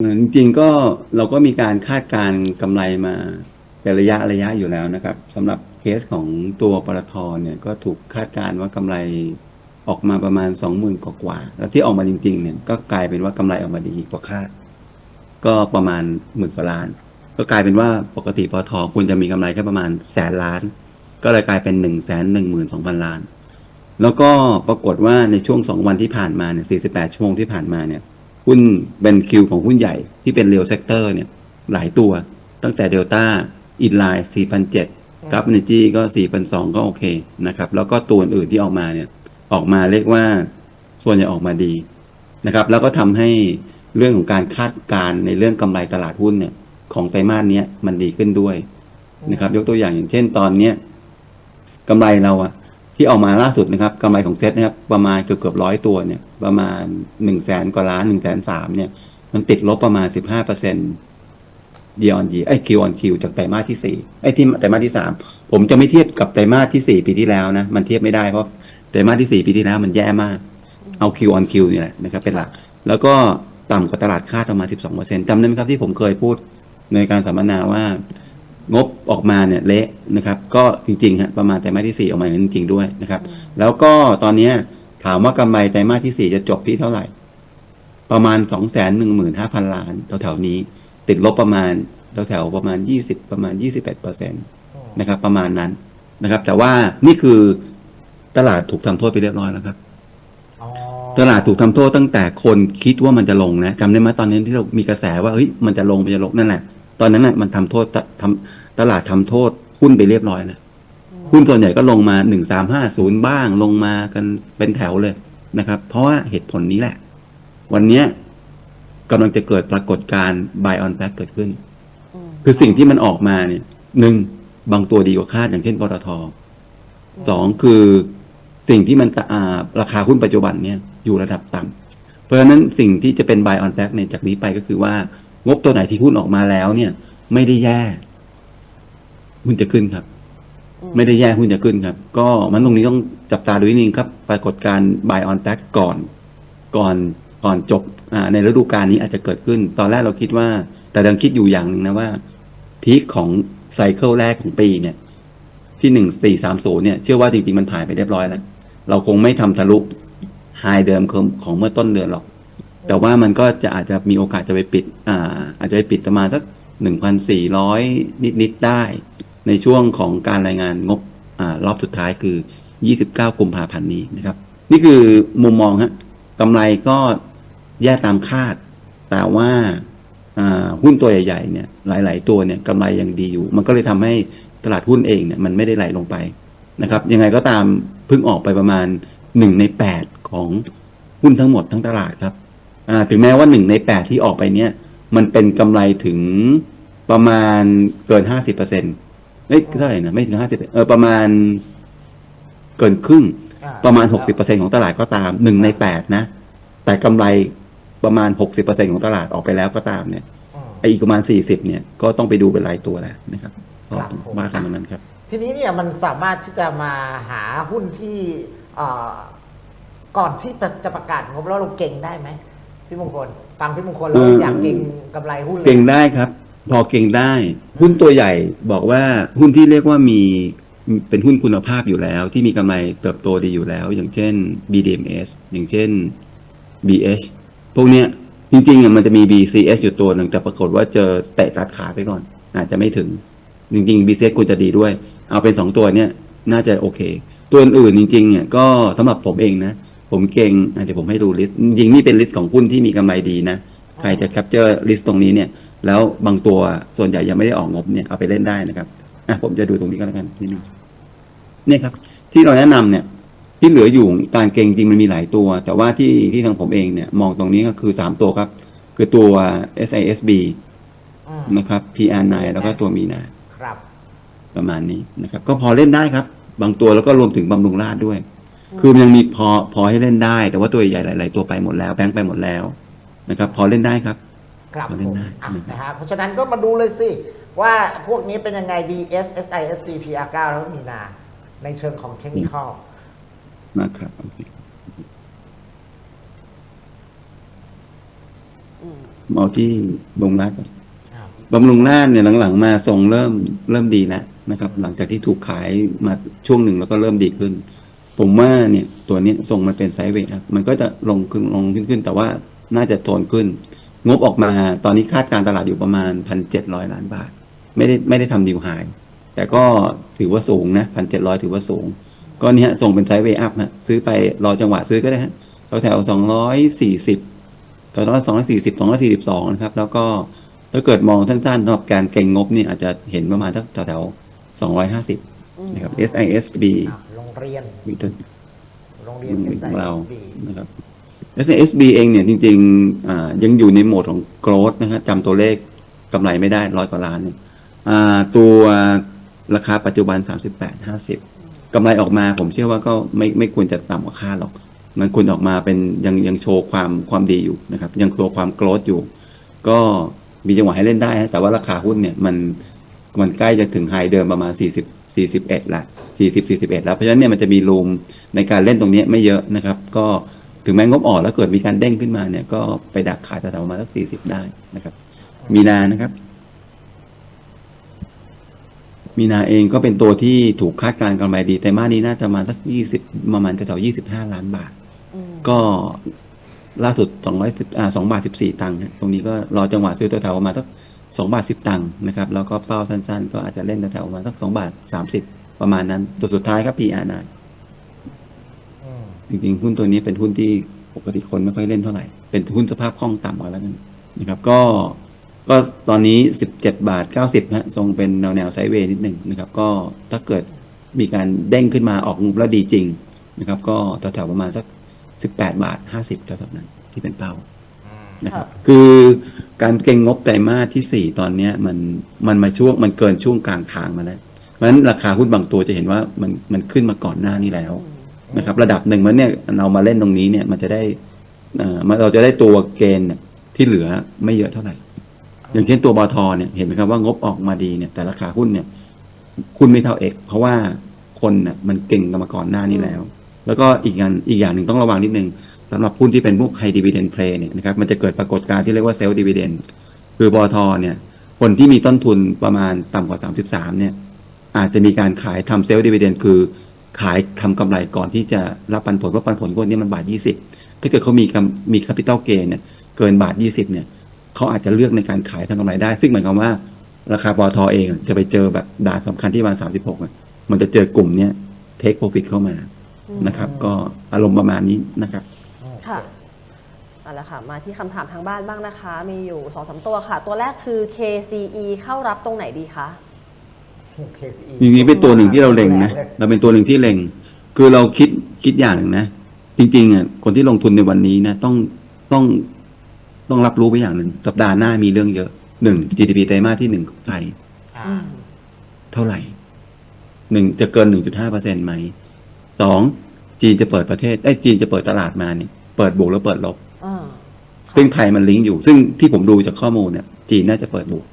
จริงๆก็เราก็มีการคาดการกำไรมาเป็นระยะระยะอยู่แล้วนะครับสำหรับเคสของตัวปตทเนี่ยก็ถูกคาดการว่ากำไรออกมาประมาณสองหมื่นกว่า แล้วที่ออกมาจริงๆเนี่ยก็กลายเป็นว่ากำไรออกมาดีกว่าคาด ก็ประมาณหมื่นกว่าล้าน ก็กลายเป็นว่าปกติปตทควรจะมีกำไรแค่ประมาณแสนล้าน ก็เลยกลายเป็นหนึ่งแสนหนึ่งหมื่นสองพันล้าน แล้วก็ปรากฏว่าในช่วงสองวันที่ผ่านมาเนี่ยสี่สิบแปดชั่วโมงที่ผ่านมาเนี่ย หุ้นเป็นคิวของหุ้นใหญ่ที่เป็นเรียลเซกเตอร์เนี่ยหลายตัว ตั้งแต่เดลต้าอินไลน์4,007กับเนจีก็ 4,002 ก็โอเคนะครับ แล้วก็ตัวอื่นที่ออกมาเนี่ยออกมาเรียกว่าส่วนใหญ่ออกมาดีนะครับ แล้วก็ทำให้เรื่องของการคาดการณ์ในเรื่องกำไรตลาดหุ้นเนี่ยของไตรมาสเนี้ยมันดีขึ้นด้วยนะครับ ยกตัวอย่างอย่างเช่นตอนเนี้ยกำไรเราอะที่ออกมาล่าสุดนะครับกำไรของเซ็ตนะครับ ประมาณเกือบเกือบร้อยตัวเนี่ย ประมาณหนึ่งแสนกว่าล้านหนึ่งแสนสามเนี่ย มันติดลบประมาณสิบห้าเปอร์เซ็นต์ year on year ไอ้ Q on Q จากไตรมาสที่สี่ไอ้ที่ไตรมาสที่สามผมจะไม่เทียบกับไตรมาสที่สี่ปีที่แล้วนะ มันเทียบไม่ได้เพราะไตรมาสที่สี่ปีที่แล้วมันแย่มาก เอา Q on Q นี่แหละนะครับเป็นหลัก แล้วก็ต่ำกว่าตลาดคาดประมาณสิบสองเปอร์เซ็นต์จำได้ไหมครับที่ผมเคยพูดในการสัมมนาว่างบออกมาเนี่ยเละนะครับ ก็จริงๆฮะประมาณไตรมาสที่สี่ออกมาอย่างนั้นจริงๆด้วยนะครับ แล้วก็ตอนเนี้ย ถามว่ากำไรไตรมาสที่สี่จะจบที่เท่าไหร่ ประมาณสองแสนหนึ่งหมื่นห้าพันล้านแถวๆนี้ ติดลบประมาณแถวๆประมาณยี่สิบประมาณยี่สิบเอ็ดเปอร์เซ็นต์นะครับ ประมาณนั้นนะครับ แต่ว่านี่คือตลาดถูกทำโทษไปเรียบร้อยแล้วครับอ๋อตลาดถูกทำโทษตั้งแต่คนคิดว่ามันจะลงนะจำได้ไหมตอนนี้ที่เรามีกระแสว่าเฮ้ยมันจะลงมันจะลงนั่นแหละ ตอนนั้นน่ะมันทำโทษตทำตลาดทำโทษหุ้นไปเรียบร้อยแล้ว หุ้นส่วนใหญ่ก็ลงมาหนึ่งสามห้าศูนย์บ้างลงมากันเป็นแถวเลยนะครับ เพราะว่าเหตุผลนี้แหละ วันเนี้ยกำลังจะเกิดปรากฏการณ์ buy on back เกิดขึ้น คือสิ่งที่มันออกมาเนี่ยหนึ่งบางตัวดีกว่าคาดอย่างเช่นปตทสองคือสิ่งที่มันตะอ่าราคาหุ้นปัจจุบันเนี่ยอยู่ระดับต่ำเพราะฉะนั้นสิ่งที่จะเป็น buy on back เนี่ยจากนี้ไปก็คือว่า งบตัวไหนที่หุ้นออกมาแล้วเนี่ย ไม่ได้แย่หุ้นจะขึ้นครับ ไม่ได้แย่หุ้นจะขึ้นครับ ก็มันตรงนี้ต้องจับตาดูนิดนึงครับ ปรากฏการณ์ buy on back ก่อน ก่อนก่อนจบในฤดูกาลนี้อาจจะเกิดขึ้น ตอนแรกเราคิดว่า แต่ยังคิดอยู่อย่างหนึ่งนะว่าพีคของไซเคิลแรกของปีเนี่ย ที่หนึ่งสี่สามศูนย์เนี่ยเชื่อว่าจริง ๆ มันผ่านไปเรียบร้อยแล้ว เราคงไม่ทำทะลุไฮเดิมของของเมื่อต้นเดือนหรอก แต่ว่ามันก็จะอาจจะมีโอกาสจะไปปิด อ่า อาจจะไปปิดประมาณสักหนึ่งพันสี่ร้อยนิด ๆ ได้ ในช่วงของการรายงานงบอรอบสุดท้ายคือ 29 กุมภาพันธ์นี้นะครับ นี่คือมุมมองฮะกำไรก็แย่ตามคาด แต่ว่าหุ้นตัวใหญ่ๆเนี่ยหลาย ๆ ตัวเนี่ยกำไรยังดีอยู่ มันก็เลยทำให้ตลาดหุ้นเองเนี่ยมันไม่ได้ไหลลงไปนะครับ ยังไงก็ตามเพิ่งออกไปประมาณหนึ่งในแปดของหุ้นทั้งหมดทั้งตลาดครับถึงแม้ว่าหนึ่งในแปดที่ออกไปเนี่ยมันเป็นกำไรถึงประมาณเกินห้าสิบเปอร์ เซ็นต์เอ้ยเท่าไหร่นะไม่ถึงห้าสิบเออประมาณเกินครึ่งอ่าประมาณหกสิบเปอร์เซ็นของตลาดก็ตามหนึ่งในแปดนะ แต่กำไรประมาณหกสิบเปอร์เซ็นของตลาดออกไปแล้วก็ตามเนี่ยอืมไอ้อีกประมาณสี่สิบเนี่ยก็ต้องไปดูเป็นรายตัวแล้วนะครับก็ครับผมว่ากันตรงนั้นครับ ทีนี้เนี่ยมันสามารถที่จะมาหาหุ้นที่เอ่อก่อนที่จะประกาศงบแล้วเราเก่งได้ไหมพี่มงคลฟังพี่มงคลแล้วเอออยากเก่งกำไรหุ้นเลยเก่งได้ครับ พอเก่งได้ หุ้นตัวใหญ่บอกว่าหุ้นที่เรียกว่ามีเป็นหุ้นคุณภาพอยู่แล้ว ที่มีกำไรเติบโตดีอยู่แล้ว อย่างเช่น BDMs อย่างเช่น BH พวกเนี้ยจริงๆอะมันจะมี BCS อยู่ตัวหนึ่งแต่ปรากฏว่าเจอเตะตัดขาไปก่อน อาจจะไม่ถึง จริงๆ BCS ควรจะดีด้วย เอาเป็นสองตัวเนี้ยน่าจะโอเค ตัวอื่นจริงๆเนี่ยก็สำหรับผมเองนะ ผมเก่งเดี๋ยวผมให้ดูลิสต์จริงๆนี่เป็นลิสต์ของหุ้นที่มีกำไรดีนะ ใครจะแคปเจอร์ลิสต์ตรงนี้เนี่ยแล้วบางตัวส่วนใหญ่ยังไม่ได้ออกงบเนี่ยเอาไปเล่นได้นะครับอะผมจะดูตรงนี้ก็แล้วกันนิดนึงเนี่ยครับ ที่เราแนะนำเนี่ยที่เหลืออยู่การเก่งจริงมันมีหลายตัว แต่ว่าที่ที่ทางผมเองเนี่ยมองตรงนี้ก็คือสามตัวครับ คือตัว SISB อืมนะครับ PR9 แล้วก็ตัวมีนาครับ ประมาณนี้นะครับ ก็พอเล่นได้ครับ บางตัวแล้วก็รวมถึงบำรุงราชด้วย คือมันยังมีพอพอให้เล่นได้ แต่ว่าตัวใหญ่หลาย ๆ ตัวไปหมดแล้วแบงค์ไปหมดแล้ว นะครับพอเล่นได้ครับ ครับพอผเล่นมได้อะนะครับนะฮะเพราะฉะนั้นก็มาดูเลยสิ ว่าพวกนี้เป็นยังไง BS SISD PR9 แล้วก็มีนา ในเชิงของเทคนิคอลนะครับโอเคอืมเอาที่บำรุงราชก่อนอ้าวบำรุงราชเนี่ยหลังๆ มาทรงเริ่มเริ่มดีแล้วนะครับ หลังจากที่ถูกขายมาช่วงหนึ่งแล้วก็เริ่มดีขึ้น ผมว่าเนี่ยตัวเนี้ยทรงมันเป็นไซด์เวย์ครับมันก็จะลงขึ้นลงขึ้นขึ้น แต่ว่า น่าจะโทนขึ้น งบออกมาตอนนี้คาดการณ์ตลาดอยู่ประมาณพันเจ็ดร้อยล้านบาท ไม่ได้ไม่ได้ทำดิวไฮแต่ก็ถือว่าสูงนะพันเจ็ดร้อยถือว่าสูง ก็เนี่ยส่งเป็นไซด์เวย์อัพฮะซื้อไปรอจังหวะซื้อก็ได้ฮะแถวแถวสองร้อยสี่สิบแถวสองร้อยสี่สิบสองร้อยสี่สิบสองนะครับ แล้วก็ถ้าเกิดมองสั้นๆสำหรับการเก่งงบนี่อาจจะเห็นประมาณแถวแถวสองร้อยห้าสิบนะครับ SISB อ้าวโรงเรียนวิทยโรงเรียนของเรา SISB นะครับ SSB เองเนี่ยจริงๆยังอยู่ในโหมดของ growth นะครับจำตัวเลขกำไรไม่ได้ร้อยกว่าล้านเนี่ยตัวราคาปัจจุบัน 38 50กำไรออกมาผมเชื่อว่าก็ไม่ไม่ควรจะต่ำกว่าค่าหรอก มันควรออกมาเป็นยังยังโชว์ความความดีอยู่นะครับ ยังโชว์ความ growth อยู่ ก็มีจังหวะให้เล่นได้นะแต่ว่าราคาหุ้นเนี่ยมันมันใกล้จะถึงไฮเดิมประมาณ 40 41ละ40 41 แล้ว เพราะฉะนั้นเนี่ยมันจะมีรูมในการเล่นตรงนี้ไม่เยอะนะครับ ก็ ถึงแม้งบออกแล้วเกิดมีการเด้งขึ้นมาเนี่ย ก็ไปดักขายแต่ประมาณสัก40ได้นะครับ มีนานะครับ มีนาเองก็เป็นตัวที่ถูกคาดการณ์กำไรดีแต่มาสนี้น่าจะประมาณสัก20ประมาณแถวๆ25ล้านบาทอืมก็ล่าสุด210อ่า2บาท14ตังค์ฮะตรงนี้ก็รอจังหวะซื้อตัวแถวประมาณสัก2บาท10ตังค์นะครับแล้วก็เป้าสั้นๆ ก็อาจจะเล่นแถวๆประมาณสัก2บาท30ประมาณนั้น ตัวสุดท้ายครับ PR9 อืม จริงๆ หุ้นตัวนี้เป็นหุ้นที่ปกติคนไม่ค่อยเล่นเท่าไหร่ เป็นหุ้นสภาพคล่องต่ำกว่าแล้วกันนะครับ ก็ก็ตอนนี้ 17 บาท 90ฮะทรงเป็นแนวแนวไซด์เวย์นิดหนึ่งนะครับ ก็ถ้าเกิดมีการเด้งขึ้นมาออกงบแล้วดีจริงนะครับ ก็แถวๆประมาณสัก 18 บาท 50แถวๆนั้นที่เป็นเป้าอืมนะครับ คือการเก็งงบไตรมาสที่ 4 ตอนเนี้ยมันมันมาช่วงมันเกินช่วงกลางทางมาแล้วเพราะฉะนั้นราคาหุ้นบางตัวจะเห็นว่ามันมันขึ้นมาก่อนหน้านี้แล้ว นะครับ ระดับหนึ่งมันเนี่ยเรามาเล่นตรงนี้เนี่ย มันจะได้เอ่อเราจะได้ตัวเกณฑ์ที่เหลือไม่เยอะเท่าไหร่ อย่างเช่นตัวบอทอเนี่ยเห็นไหมครับว่างบออกมาดีเนี่ย แต่ราคาหุ้นเนี่ยหุ้นไม่เท่าเอก เพราะว่าคนเนี่ยมันเก่งกันมาก่อนหน้านี้แล้ว แล้วก็อีกอย่างอีกอย่างหนึ่งต้องระวังนิดนึงสำหรับหุ้นที่เป็นพวกไฮดีเวเดนเพลย์เนี่ยนะครับมันจะเกิดปรากฏการณ์ที่เรียกว่าเซลล์ดีเวเดนคือบอทอเนี่ย คนที่มีต้นทุนประมาณต่ำกว่า 33เนี่ย อาจจะมีการขายทำเซลล์ดีเวเดนคือ ขายทำกำไรก่อนที่จะรับปันผลเพราะปันผลก้นนี้มันบาทยี่สิบถ้าเกิดเขามีกำมีแคปิตอลเกนเนี่ยเกินบาทยี่สิบเนี่ยเขาอาจจะเลือกในการขายทำกำไรได้ ซึ่งหมายความว่าราคาปอทอเองจะไปเจอแบบด่านสำคัญที่ประมาณสามสิบหกมันจะเจอกลุ่มเนี้ยเทคโปรฟิตเข้ามานะครับ ก็อารมณ์ประมาณนี้นะครับค่ะเอาละค่ะมาที่คำถามทางบ้านบ้างนะคะ มีอยู่สองสามตัวค่ะ ตัวแรกคือ KCE เข้ารับตรงไหนดีคะ KCE อย่างนี้เป็นตัวหนึ่งที่เราเล็งนะเราเป็นตัวหนึ่งที่เล็ง คือเราคิดคิดอย่างหนึ่งนะจริงๆอะคนที่ลงทุนในวันนี้นะต้องต้องต้องรับรู้ไปอย่างหนึ่งสัปดาห์หน้ามีเรื่องเยอะหนึ่ง GDP ไตรมาสที่หนึ่งของไทยอ่าอืมเท่าไหร่หนึ่งจะเกินหนึ่งจุดห้าเปอร์เซ็นต์ไหมสองจีนจะเปิดประเทศไอ้ยจีนจะเปิดตลาดมาเนี่ยเปิดบวกแล้วเปิดลบอ่าซึ่งไทยมันลิงก์อยู่ ซึ่งที่ผมดูจากข้อมูลเนี่ย จีนน่าจะเปิดบวก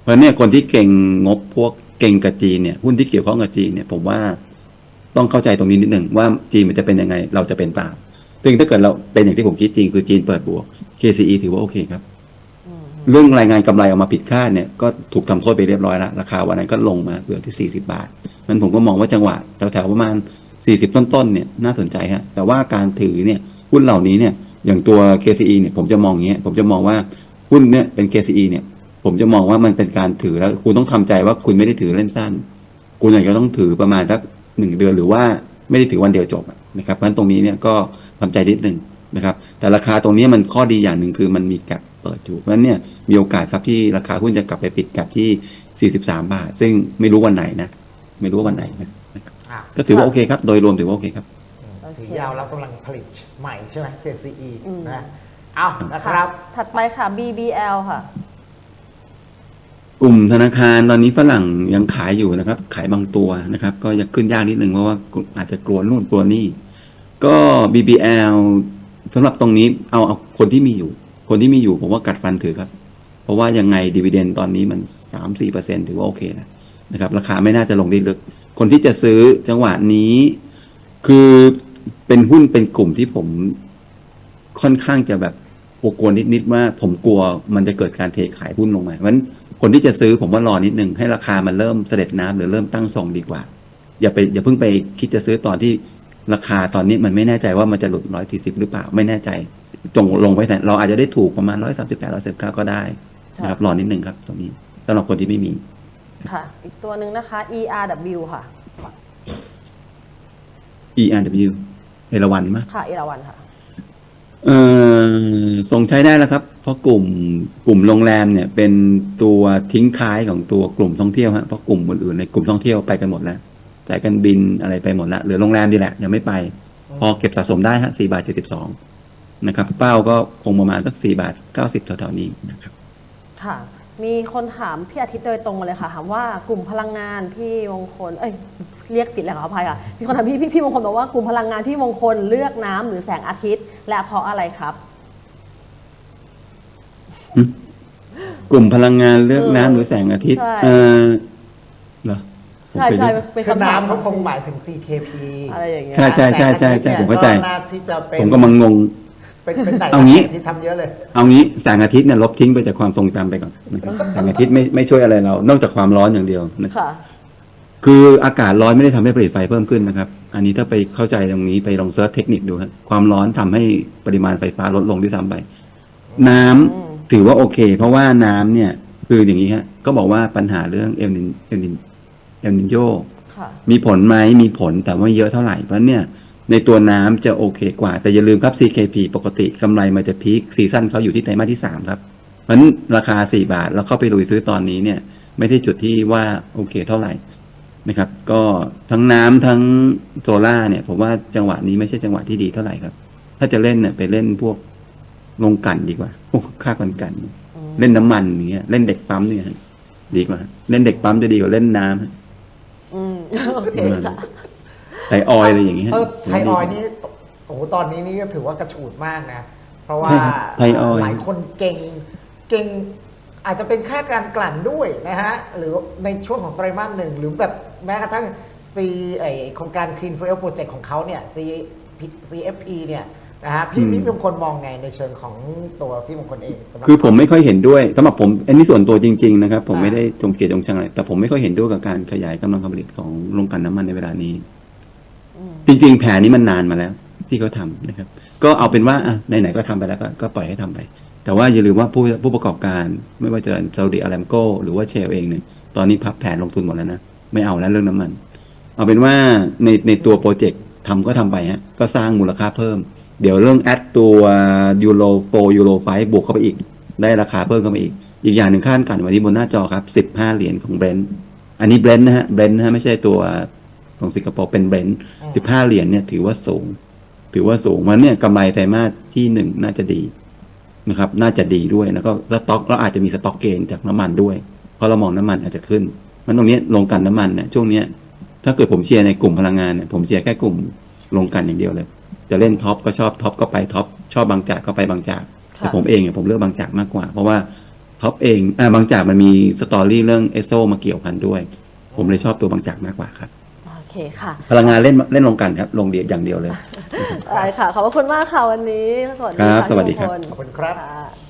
เพราะฉะนั้นเนี่ยคนที่เก่งงบพวก เก่งกับจีนเนี่ยหุ้นที่เกี่ยวข้องกับจีนเนี่ยผมว่าต้องเข้าใจตรงนี้นิดหนึ่งว่าจีนมันจะเป็นยังไงเราจะเป็นตาม ซึ่งถ้าเกิดเราเป็นอย่างที่ผมคิดจริงคือจีนเปิดบวก KCE ถือว่าโอเคครับอืมเรื่องรายงานกำไรออกมาผิดคาดเนี่ยก็ถูกทำโทษไปเรียบร้อยแล้วราคาวันนั้นก็ลงมาเหลือที่ 40 บาทมันผมก็มองว่าจังหวะแถวๆประมาณ 40 ต้นๆเนี่ยน่าสนใจฮะแต่ว่าการถือเนี่ยหุ้นเหล่านี้เนี่ยอย่างตัว KCE เนี่ยผมจะมองอย่างเงี้ยผมจะมองว่าหุ้นเนี่ยเป็น KCE เนี่ย ผมจะมองว่ามันเป็นการถือแล้ว คุณต้องทำใจว่าคุณไม่ได้ถือเล่นสั้น คุณอาจจะต้องถือประมาณสักหนึ่งเดือนหรือว่าไม่ได้ถือวันเดียวจบอะนะครับเพราะฉะนั้นตรงนี้เนี่ยก็ทำใจนิดนึงนะครับ แต่ราคาตรงนี้มันข้อดีอย่างหนึ่งคือมันมีแกลบเปิดอยู่เพราะฉะนั้นเนี่ยมีโอกาสครับที่ราคาหุ้นจะกลับไปปิดแกลบที่ 43 บาท ซึ่งไม่รู้วันไหนนะ ไม่รู้ว่าวันไหนนะนะครับอะก็ถือว่าโอเคครับ โดยรวมถือว่าโอเคครับ ถือยาวแล้วกำลังผลิตใหม่ใช่ไหม KCE อืมนะเอานะครับ ถัดไปค่ะ BBL ค่ะ กลุ่มธนาคารตอนนี้ฝรั่งยังขายอยู่นะครับ ขายบางตัวนะครับ ก็ยังขึ้นยากนิดหนึ่งเพราะว่าอาจจะกลัวนู่นกลัวนี่ ก็ BBL สำหรับตรงนี้เอาเอาคนที่มีอยู่ คนที่มีอยู่ผมว่ากัดฟันถือครับ เพราะว่ายังไงดีเวเดนตอนนี้มันสามสี่เปอร์เซ็นถือว่าโอเคนะนะครับ ราคาไม่น่าจะลงได้ลึก คนที่จะซื้อจังหวะนี้ คือเป็นหุ้นเป็นกลุ่มที่ผมค่อนข้างจะแบบกลัวนิดๆว่าผมกลัวมันจะเกิดการเทขายหุ้นลงมาเพราะฉะนั้น คนที่จะซื้อผมว่ารอนิดนึงให้ราคามันเริ่มเสด็จน้ำหรือเริ่มตั้งทรงดีกว่า อย่าไปอย่าเพิ่งไปคิดจะซื้อตอนที่ราคาตอนนี้มันไม่แน่ใจว่ามันจะหลุดร้อยสี่สิบหรือเปล่าไม่แน่ใจจงลงไว้แต่เราอาจจะได้ถูกประมาณร้อยสามสิบแปดร้อยสิบเก้าก็ได้นะครับรอนิดนึงครับตรงนี้สำหรับคนที่ไม่มี ค่ะ อีกตัวหนึ่งนะคะ ERW ค่ะ E R W เอราวันมั้ยค่ะ เอราวันค่ะ เอ่อส่งใช้ได้แล้วครับ เพราะกลุ่มกลุ่มโรงแรมเนี่ย เป็นตัวทิ้งท้ายของตัวกลุ่มท่องเที่ยวฮะเพราะกลุ่มอื่นๆในกลุ่มท่องเที่ยวไปกันหมดแล้วสายการบินอะไรไปหมดแล้วเหลือโรงแรมดีแหละยังไม่ไป พอเก็บสะสมได้ฮะสี่บาทเจ็ดสิบสองนะครับ เป้าก็คงประมาณสักสี่บาทเก้าสิบแถวๆนี้นะครับ ค่ะ มีคนถามพี่อาทิตย์โดยตรงมาเลยค่ะถามว่ากลุ่มพลังงานพี่มงคล เอ้ยเรียกผิดแล้วขออภัยค่ะมีคนถามพี่พี่พี่มงคลบอกว่ากลุ่มพลังงานพี่มงคลเลือกน้ำหรือแสงอาทิตย์ และเพราะอะไรครับ กลุ่มพลังงานเลือกเออน้ำหรือแสงอาทิตย์ใช่เออเหรอผมใช่ไปใช่เลือกเป็นคือคำถามน้ำเขาคงหมายถึง CKP อะไรอย่างเงี้ยใช่ใช่ใช่ใช่ใช่ผมเข้าใจก็น่าที่จะเป็นผมก็มังงง เป็นเป็นไหนเอางี้ ที่ทำเยอะเลย เอางี้แสงอาทิตย์เนี่ยลบทิ้งไปจากความทรงจำไปก่อนนะครับแสงอาทิตย์ไม่ไม่ช่วยอะไรเรา นอกจากความร้อนอย่างเดียวนะครับ ค่ะ คืออากาศร้อนไม่ได้ทำให้ผลิตไฟเพิ่มขึ้นนะครับ อันนี้ถ้าไปเข้าใจตรงนี้ไปลองเซิร์ชเทคนิคดูครับความร้อนทำให้ปริมาณไฟฟ้าลดลงด้วยซ้ำไป น้ำอืม ถือว่าโอเค เพราะว่าน้ำเนี่ยคืออย่างนี้ฮะก็บอกว่าปัญหาเรื่องเอลนินเอลนินเอลนินโย ค่ะ มีผลไหมมีผลแต่ว่าไม่เยอะเท่าไหร่เพราะเนี่ย ในตัวน้ำจะโอเคกว่า แต่อย่าลืมครับ CKP ปกติกำไรมันจะพีคซีซั่นเขาอยู่ที่ไตรมาสที่ 3 ครับเพราะฉะนั้นราคา 4 บาทแล้วเข้าไปลุยซื้อตอนนี้เนี่ยไม่ได้จุดที่ว่าโอเคเท่าไหร่นะครับ ก็ทั้งน้ำทั้งโซล่าเนี่ยผมว่าจังหวะนี้ไม่ใช่จังหวะที่ดีเท่าไหร่ครับ ถ้าจะเล่นเนี่ยไปเล่นพวกลงกลั่นดีกว่าพวกค่ากันกันอืมเล่นน้ำมันอย่างเงี้ยเล่นเด็กปั๊มเนี่ยฮะดีกว่า เล่นเด็กปั๊มจะดีกว่าเล่นน้ำฮะอืมโอเคค่ะ ไทยออยล์อะไรอย่างเงี้ย เออไทยออยล์นี่โอ้โหตอนนี้นี่ก็ถือว่ากระฉูดมากนะ เพราะว่าใช่ครับไทยออยล์หลายคนเก่งเก่งอาจจะเป็นค่าการกลั่นด้วยนะฮะ หรือในช่วงของไตรมาสหนึ่งหรือแบบแม้กระทั่ง C ไอโครงการ Clean Fuel Project ของเขาเนี่ย C CFP เนี่ยนะฮะพี่พี่มงคลมองไงในเชิงของตัวพี่มงคลเองสำหรับ คือผมไม่ค่อยเห็นด้วยสำหรับผมอันนี้ส่วนตัวจริง ๆ นะครับ ผมอ่า ไม่ได้จงเกลียดจงชังอะไรแต่ผมไม่ค่อยเห็นด้วยกับการขยายกำลังการผลิตของโรงกลั่นน้ำมันในเวลานี้อืม จริง ๆ แผนนี้มันนานมาแล้ว ที่เขาทำนะครับ ก็เอาเป็นว่าไหนๆก็ทำไปแล้วก็ก็ปล่อยให้ทำไป แต่ว่าอย่าลืมว่าผู้ผู้ประกอบการ ไม่ว่าจะซาอุดิอารัมโกหรือว่าเชลเองเนี่ยตอนนี้พับแผนลงทุนหมดแล้วนะไม่เอาแล้วเรื่องน้ำมัน เอาเป็นว่าในในตัวโปรเจกต์ทำก็ทำไปฮะก็สร้างมูลค่าเพิ่ม เดี๋ยวเรื่องแอดตัวยูโรโฟยูโรไฟบวกเข้าไปอีก ได้ราคาเพิ่มเข้ามาอีก อีกอย่างหนึ่งคาดการณ์วันนี้บนหน้าจอครับ 15 เหรียญของเบรนท์อันนี้เบรนท์นะฮะเบรนท์นะฮะไม่ใช่ตัว ของสิงคโปร์เป็นเบรนท์15เหรียญเนี่ยถือว่าสูง ถือว่าสูงมันเนี่ยกำไรไตรมาสที่หนึ่งน่าจะดีนะครับ น่าจะดีด้วยแล้วก็สต็อกเราอาจจะมีสต็อกเกนจากน้ำมันด้วย เพราะเรามองน้ำมันอาจจะขึ้น มันตรงเนี้ยลงกลันน้ำมันเนี่ยช่วงเนี้ยถ้าเกิดผมเชียร์ในกลุ่มพลังงานเนี่ยผมเชียร์แค่กลุ่มลงกลันอย่างเดียวเลย จะเล่นท็อปก็ชอบท็อปก็ไปท็อปชอบบางจากก็ไปบางจากค่ะแต่ผมเองเนี่ยผมเลือกบางจากมากกว่า เพราะว่าท็อปเองอ่าบางจากมันมีสตอรี่เรื่องเอสโซมาเกี่ยวพันด้วย ผมเลยชอบตัวบางจากมากกว่าครับโอ เคค่ะ พลังงานเล่นเล่นลงกันครับ ลงเดียวอย่างเดียวเลย ได้ค่ะ ขอบพระคุณมากค่ะวันนี้ สวัสดีครับค่ะสวัสดีครับพี่มงลขอบคุณครับค่ะ